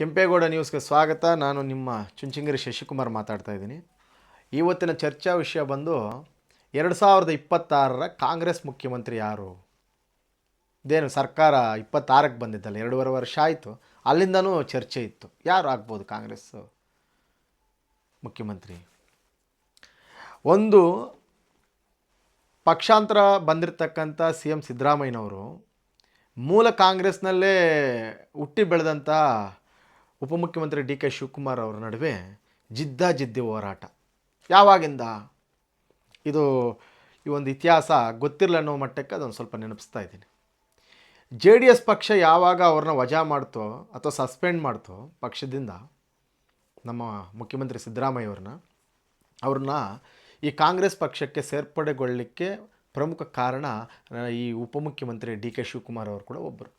ಕೆಂಪೇಗೌಡ ನ್ಯೂಸ್ಗೆ ಸ್ವಾಗತ. ನಾನು ನಿಮ್ಮ ಚುಂಚಿಂಗಿರಿ ಶಶಿಕುಮಾರ್ ಮಾತಾಡ್ತಾ ಇದ್ದೀನಿ. ಇವತ್ತಿನ ಚರ್ಚಾ ವಿಷಯ ಬಂದು ಎರಡು ಸಾವಿರದ ಇಪ್ಪತ್ತಾರರ ಕಾಂಗ್ರೆಸ್ ಮುಖ್ಯಮಂತ್ರಿ ಯಾರು? ಇದೇನು ಸರ್ಕಾರ ಇಪ್ಪತ್ತಾರಕ್ಕೆ ಬಂದಿದ್ದಲ್ಲ, ಎರಡೂವರೆ ವರ್ಷ ಆಯಿತು. ಅಲ್ಲಿಂದನೂ ಚರ್ಚೆ ಇತ್ತು. ಯಾರು ಆಗ್ಬೋದು ಕಾಂಗ್ರೆಸ್ ಮುಖ್ಯಮಂತ್ರಿ? ಒಂದು, ಪಕ್ಷಾಂತರ ಬಂದಿರತಕ್ಕಂಥ ಸಿ ಎಂ ಸಿದ್ದರಾಮಯ್ಯನವರು ಮೂಲ ಕಾಂಗ್ರೆಸ್ನಲ್ಲೇ ಹುಟ್ಟಿ ಬೆಳೆದಂಥ ಉಪಮುಖ್ಯಮಂತ್ರಿ ಡಿ ಕೆ ಶಿವಕುಮಾರ್ ಅವರ ನಡುವೆ ಜಿದ್ದಾಜಿದ್ದಿ ಹೋರಾಟ. ಯಾವಾಗಿಂದ? ಇದು ಈ ಒಂದು ಇತಿಹಾಸ ಗೊತ್ತಿರಲ್ಲ ಅನ್ನೋ ಮಟ್ಟಕ್ಕೆ ಅದೊಂದು ಸ್ವಲ್ಪ ನೆನಪಿಸ್ತಾ ಇದ್ದೀನಿ. ಜೆ ಡಿ ಎಸ್ ಪಕ್ಷ ಯಾವಾಗ ಅವ್ರನ್ನ ವಜಾ ಮಾಡ್ತೋ ಅಥವಾ ಸಸ್ಪೆಂಡ್ ಮಾಡ್ತೋ ಪಕ್ಷದಿಂದ ನಮ್ಮ ಮುಖ್ಯಮಂತ್ರಿ ಸಿದ್ದರಾಮಯ್ಯ ಅವ್ರನ್ನ ಈ ಕಾಂಗ್ರೆಸ್ ಪಕ್ಷಕ್ಕೆ ಸೇರ್ಪಡೆಗೊಳ್ಳಲಿಕ್ಕೆ ಪ್ರಮುಖ ಕಾರಣ ಈ ಉಪಮುಖ್ಯಮಂತ್ರಿ ಡಿ ಕೆ ಶಿವಕುಮಾರ್ ಅವರು ಕೂಡ ಒಬ್ಬರು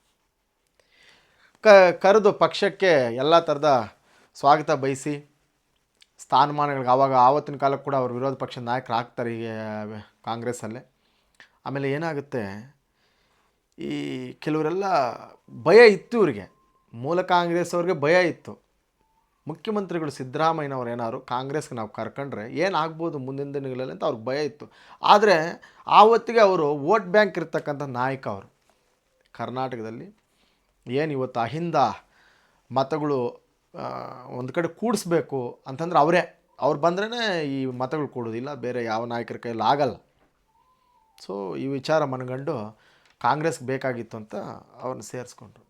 ಕ, ಕರೆದು ಪಕ್ಷಕ್ಕೆ ಎಲ್ಲ ಥರದ ಸ್ವಾಗತ ಬಯಸಿ, ಸ್ಥಾನಮಾನಗಳಿಗೆ ಆವಾಗ ಆವತ್ತಿನ ಕಾಲಕ್ಕೆ ಕೂಡ ಅವರು ವಿರೋಧ ಪಕ್ಷದ ನಾಯಕರು ಆಗ್ತಾರೆ ಈಗ ಕಾಂಗ್ರೆಸ್ಸಲ್ಲೇ. ಆಮೇಲೆ ಏನಾಗುತ್ತೆ, ಈ ಕೆಲವರೆಲ್ಲ ಭಯ ಇತ್ತು ಇವರಿಗೆ. ಮೂಲ ಕಾಂಗ್ರೆಸ್ ಅವ್ರಿಗೆ ಭಯ ಇತ್ತು. ಮುಖ್ಯಮಂತ್ರಿಗಳು ಸಿದ್ದರಾಮಯ್ಯನವ್ರು ಏನಾದ್ರು ಕಾಂಗ್ರೆಸ್ಗೆ ನಾವು ಕರ್ಕೊಂಡ್ರೆ ಏನಾಗ್ಬೋದು ಮುಂದಿನ ದಿನಗಳಲ್ಲಿ ಅಂತ ಅವ್ರಿಗೆ ಭಯ ಇತ್ತು. ಆದರೆ ಆವತ್ತಿಗೆ ಅವರು ವೋಟ್ ಬ್ಯಾಂಕ್ ಇರ್ತಕ್ಕಂಥ ನಾಯಕ ಅವರು ಕರ್ನಾಟಕದಲ್ಲಿ. ಏನು ಇವತ್ತು ಅಹಿಂದ ಮತಗಳು ಒಂದು ಕಡೆ ಕೂಡಿಸ್ಬೇಕು ಅಂತಂದ್ರೆ ಅವರೇ, ಅವ್ರು ಬಂದ್ರೇ ಈ ಮತಗಳು ಕೂಡೋದಿಲ್ಲ ಬೇರೆ ಯಾವ ನಾಯಕರ ಕೈಯಲ್ಲಿ ಆಗಲ್ಲ. ಸೊ ಈ ವಿಚಾರ ಮನಗಂಡು ಕಾಂಗ್ರೆಸ್ಗೆ ಬೇಕಾಗಿತ್ತು ಅಂತ ಅವ್ರನ್ನ ಸೇರಿಸ್ಕೊಂಡ್ರು.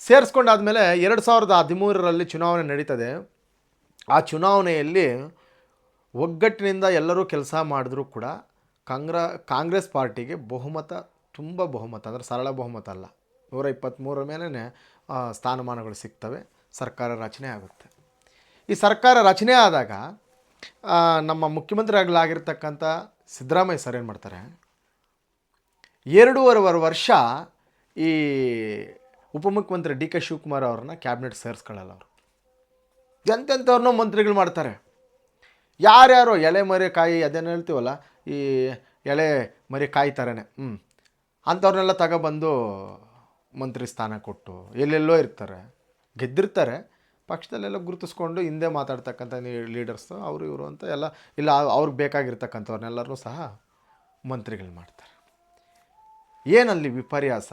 ಸೇರಿಸ್ಕೊಂಡಾದ್ಮೇಲೆ ಎರಡು ಸಾವಿರದ ಹದಿಮೂರರಲ್ಲಿ ಚುನಾವಣೆ ನಡೀತದೆ. ಆ ಚುನಾವಣೆಯಲ್ಲಿ ಒಗ್ಗಟ್ಟಿನಿಂದ ಎಲ್ಲರೂ ಕೆಲಸ ಮಾಡಿದ್ರೂ ಕೂಡ ಕಾಂಗ್ರ, ಕಾಂಗ್ರೆಸ್ ಪಾರ್ಟಿಗೆ ಬಹುಮತ, ತುಂಬ ಬಹುಮತ, ಅಂದರೆ ಸರಳ ಬಹುಮತ ಅಲ್ಲ. ನೂರ ಇಪ್ಪತ್ತ್ಮೂರರ ಮೇಲೇ ಸ್ಥಾನಮಾನಗಳು ಸಿಗ್ತವೆ. ಸರ್ಕಾರ ರಚನೆ ಆಗುತ್ತೆ. ಈ ಸರ್ಕಾರ ರಚನೆ ಆದಾಗ ನಮ್ಮ ಮುಖ್ಯಮಂತ್ರಿಗಳಾಗಿರ್ತಕ್ಕಂಥ ಸಿದ್ದರಾಮಯ್ಯ ಸರ್ ಏನು ಮಾಡ್ತಾರೆ? ಎರಡೂವರೆ ವರ್ಷ ಈ ಉಪಮುಖ್ಯಮಂತ್ರಿ ಡಿ ಕೆ ಶಿವಕುಮಾರ್ ಅವ್ರನ್ನ ಕ್ಯಾಬಿನೆಟ್ ಸೇರಿಸ್ಕೊಳ್ಳಲ್ಲ ಅವರು. ಎಂತೆಂಥವ್ರನ್ನೋ ಮಂತ್ರಿಗಳು ಮಾಡ್ತಾರೆ. ಯಾರ್ಯಾರೋ ಎಲೆ ಮರಿ ಕಾಯಿ ಅದೇನು ಹೇಳ್ತೀವಲ್ಲ, ಈ ಎಳೆ ಮರಿ ಕಾಯಿ ಥರನೇ ಹ್ಞೂ ಅಂಥವ್ರನ್ನೆಲ್ಲ ತಗೊಬಂದು ಮಂತ್ರಿ ಸ್ಥಾನ ಕೊಟ್ಟು ಎಲ್ಲೆಲ್ಲೋ ಇರ್ತಾರೆ, ಗೆದ್ದಿರ್ತಾರೆ, ಪಕ್ಷದಲ್ಲೆಲ್ಲ ಗುರುತಿಸ್ಕೊಂಡು ಹಿಂದೆ ಮಾತಾಡ್ತಕ್ಕಂಥ ಲೀಡರ್ಸು ಅವರು ಇವರು ಅಂತ ಎಲ್ಲ, ಇಲ್ಲ ಅವ್ರಿಗೆ ಬೇಕಾಗಿರ್ತಕ್ಕಂಥವ್ರನ್ನೆಲ್ಲರೂ ಸಹ ಮಂತ್ರಿಗಳು ಮಾಡ್ತಾರೆ. ಏನಲ್ಲಿ ವಿಪರ್ಯಾಸ?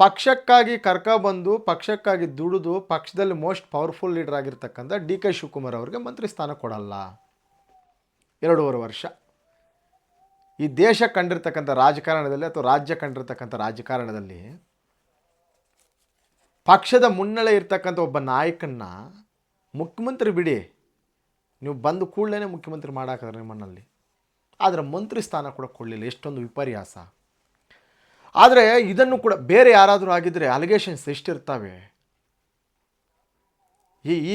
ಪಕ್ಷಕ್ಕಾಗಿ ಕರ್ಕೊಬಂದು ಪಕ್ಷಕ್ಕಾಗಿ ದುಡಿದು, ಪಕ್ಷದಲ್ಲಿ ಮೋಸ್ಟ್ ಪವರ್ಫುಲ್ ಲೀಡರ್ ಆಗಿರ್ತಕ್ಕಂಥ ಡಿ ಕೆ ಶಿವಕುಮಾರ್ ಅವರಿಗೆ ಮಂತ್ರಿ ಸ್ಥಾನ ಕೊಡಲ್ಲ. ಎರಡೂವರೆ ವರ್ಷ. ಈ ದೇಶ ಕಂಡಿರ್ತಕ್ಕಂಥ ರಾಜಕಾರಣದಲ್ಲಿ ಅಥವಾ ರಾಜ್ಯ ಕಂಡಿರ್ತಕ್ಕಂಥ ರಾಜಕಾರಣದಲ್ಲಿ ಪಕ್ಷದ ಮುನ್ನಳೆ ಇರ್ತಕ್ಕಂಥ ಒಬ್ಬ ನಾಯಕನ್ನ ಮುಖ್ಯಮಂತ್ರಿ ಬಿಡಿ. ನೀವು ಬಂದು ಕೂಡಲೇ ಮುಖ್ಯಮಂತ್ರಿ ಮಾಡಾಕಿದ್ರೆ ನಿಮ್ಮನ್ನಲ್ಲಿ. ಆದರೆ ಮಂತ್ರಿ ಸ್ಥಾನ ಕೂಡ ಕೊಡಲಿಲ್ಲ. ಎಷ್ಟೊಂದು ವಿಪರ್ಯಾಸ. ಆದರೆ ಇದನ್ನು ಕೂಡ ಬೇರೆ ಯಾರಾದರೂ ಆಗಿದ್ದರೆ ಅಲಿಗೇಷನ್ಸ್ ಎಷ್ಟಿರ್ತವೆ? ಈ ಈ